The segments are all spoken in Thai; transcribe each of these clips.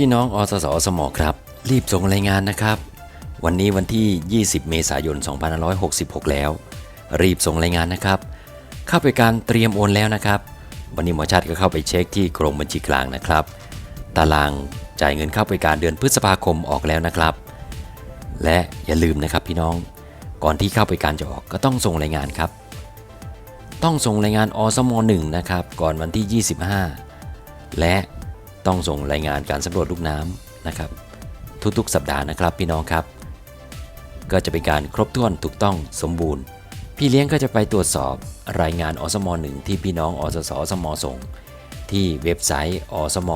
พี่น้องอสสสมครับ รีบส่งรายงานนะครับ วันนี้วันที่ 20 เมษายน 2566 แล้ว รีบส่งรายงานนะครับ เข้าไปการเตรียมโอนแล้วนะครับ วันนี้หมอชาติก็เข้าไปเช็คที่กรมบัญชีกลางนะครับ ตารางจ่ายเงินเข้าไปการเดือนพฤษภาคมออกแล้วนะครับ และอย่าลืมนะครับพี่น้องก่อนที่เข้าไปการจะออกก็ต้องส่งรายงานครับ ต้องส่งรายงานอสม 1 นะครับก่อนวันที่ 25 และ ต้องส่งรายงานการสำรวจลูกน้ำนะครับ ทุกๆ สัปดาห์นะครับพี่น้องครับ ก็จะเป็นการครบถ้วนถูกต้องสมบูรณ์ พี่เลี้ยงก็จะไปตรวจสอบรายงานอสมหนึ่งที่พี่น้องอสสสมส่ง ที่เว็บไซต์อสม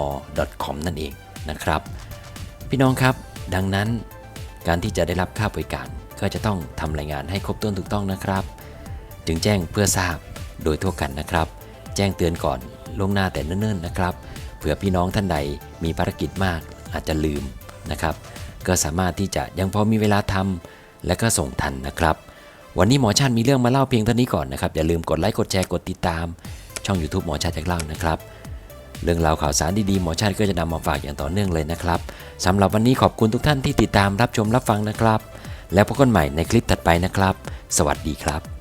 .com นั่นเองนะครับ พี่น้องครับ ดังนั้นการที่จะได้รับค่าบริการก็จะต้องทำรายงานให้ครบถ้วนถูกต้องนะครับ จึงแจ้งเพื่อทราบโดยทั่วกันนะครับ แจ้งเตือนก่อนล่วงหน้าแต่เนิ่นๆนะครับ เผื่อพี่น้องท่านใดมีภารกิจมากอาจจะลืมนะครับ ก็สามารถที่จะยังพอมีเวลาทำและก็ส่งทันนะครับ วันนี้หมอชาติมีเรื่องมาเล่าเพียงเท่านี้ก่อนนะครับ อย่าลืมกดไลค์กดแชร์กดติดตาม ช่อง YouTube หมอชาติจากเล่านะครับ เรื่องราวข่าวสารดีๆหมอชาติก็จะนำมาฝากอย่างต่อเนื่องเลยนะครับสำหรับวันนี้ขอบคุณทุกท่านที่ติดตามรับชมรับฟังนะครับ แล้วพบกันใหม่ในคลิปถัดไปนะครับ สวัสดีครับ